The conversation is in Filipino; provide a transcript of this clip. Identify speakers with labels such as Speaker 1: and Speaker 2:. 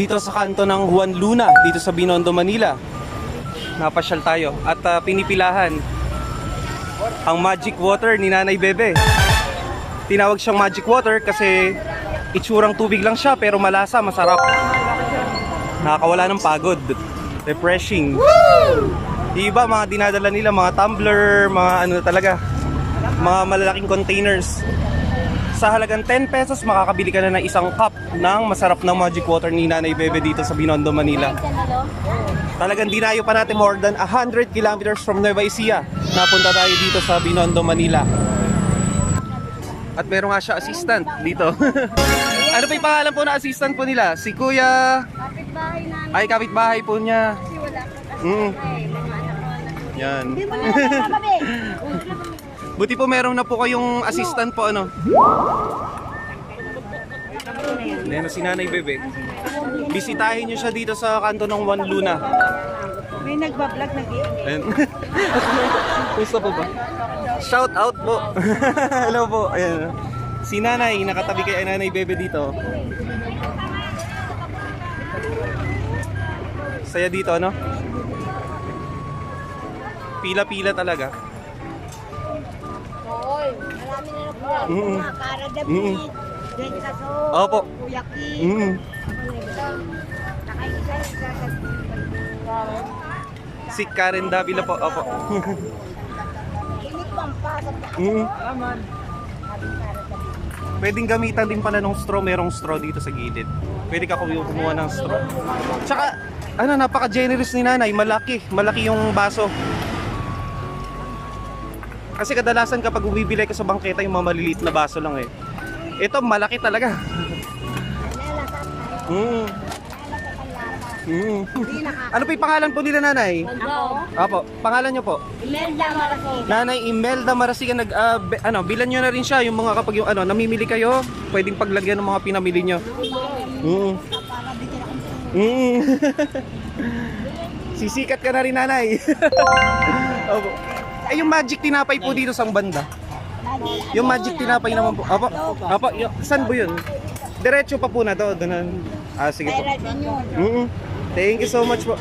Speaker 1: Dito sa kanto ng Juan Luna, dito sa Binondo, Manila. Napasyal tayo at ah, pinipilahan ang magic water ni Nanay Bebe. Tinawag siyang magic water kasi itsurang tubig lang siya pero malasa, masarap. Nakakawala ng pagod. Refreshing. Yung Iba, mga dinadala nila, mga tumbler, mga ano talaga, mga malalaking containers. Sa halagang 10 pesos, makakabili ka na ng isang cup ng masarap na magic water ni Nanay Bebe dito sa Binondo, Manila. Talagang dinayo pa natin more than 100 kilometers from Nueva Ecija. Napunta tayo dito sa Binondo, Manila. At meron nga siya assistant dito. ano pa yung pangalan po na assistant po nila? Si Kuya...
Speaker 2: Kapit-bahay namin.
Speaker 1: Ay, kapitbahay po niya.
Speaker 2: Kasi wala ka kasi.
Speaker 1: Mm.
Speaker 2: Ay, mga anak ko.
Speaker 1: Yan.
Speaker 2: Hindi mo na.
Speaker 1: Buti po meron na po kayong assistant po ano. Ayan na si Nanay Bebe. Bisitahin niyo siya dito sa kanto ng Juan Luna.
Speaker 2: May nagbablog nag
Speaker 1: Ayan. Gusto po ba? Shout out po. Hello po. Ayan. Si Nanay, nakatabi kay Nanay Bebe dito. Saya dito, ano? Pila-pila talaga.
Speaker 2: Marami na nagbablog.
Speaker 1: Mm.
Speaker 2: Mga Cara
Speaker 1: Mm.
Speaker 2: David, Jen Caso,
Speaker 1: Opo.
Speaker 2: Kuya Kim.
Speaker 1: Mm. Si Karen Davila po. Opo.
Speaker 2: Init pang pasok na
Speaker 1: Mm.
Speaker 2: David.
Speaker 1: Pwedeng gamitan din pala ng straw. Merong straw dito sa gilid. Pwede ka kumuha ng straw. Tsaka, ano, napaka-generous ni nanay. Malaki. Malaki yung baso. Kasi kadalasan kapag bumibili ka sa bangketa yung mga maliliit na baso lang eh. Ito, malaki talaga. Mm. Mm. Ano pa yung pangalan po nila nanay?
Speaker 2: Ako,
Speaker 1: Apo, pangalan nyo po?
Speaker 2: Imelda Marasol.
Speaker 1: Nanay Imelda Marasigan nag ah, be- ano, bilan niyo na rin siya yung mga kapag yung ano, namimili kayo, pwedeng paglagyan ng mga pinamili niyo. Mm. Mm. Sisikat ka na rin, nanay. Opo. Eh, yung magic tinapay po dito sa banda. Yung magic tinapay naman po. Apo, apo, y- saan po yun? Diretso pa po na to. Doon. Ah, sige po.
Speaker 2: Yun.
Speaker 1: Mm. Thank you so much po.